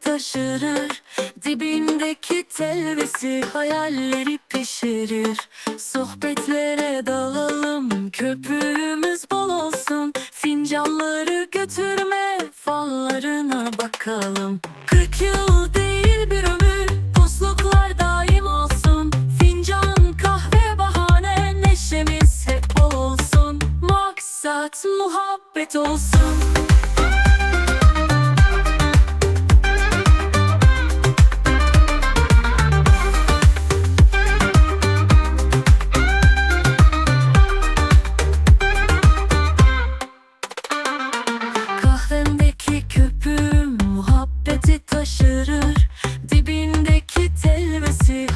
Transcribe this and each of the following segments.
taşırır Dibindeki telvesi hayalleri pişirir. Sohbetlere dalalım köpüğümüz bol olsun. Fincanları götürme fallarına bakalım. Kırk yıl değil bir ömür dostluklar daim olsun. Fincan kahve bahane neşemiz hep bol olsun. Maksat muhabbet olsun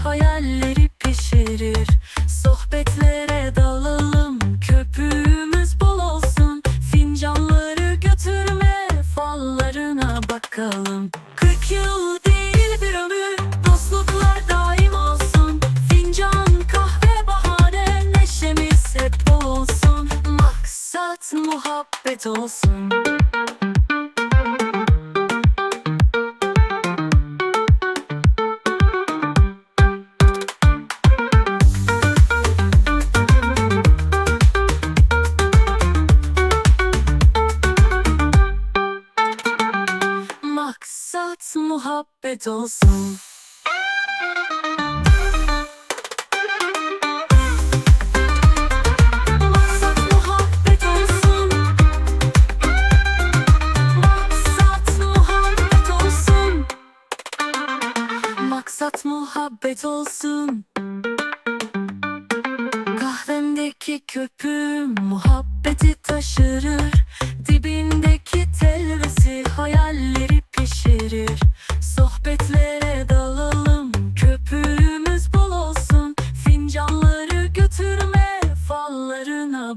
hayalleri pişirir. Sohbetlere dalalım köpüğümüz bol olsun. Fincanları götürme fallarına bakalım. Kırk yıl değil bir ömür dostluklar daim olsun. Fincan kahve bahane neşemiz hep bol olsun. Maksat muhabbet olsun muhabbet olsun. Maksat muhabbet olsun. Kahvemdeki köpüğüm muhabbeti taşırır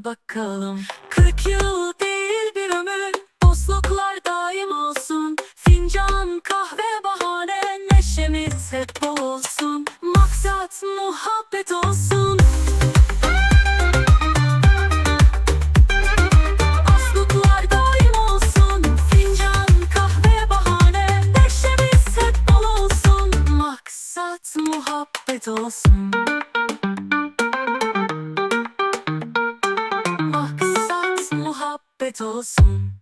bakalım. Kırk yıl değil bir ömür dostluklar daim olsun. Fincan kahve bahane neşemiz hep bol olsun. Maksat muhabbet olsun. Dostluklar daim olsun.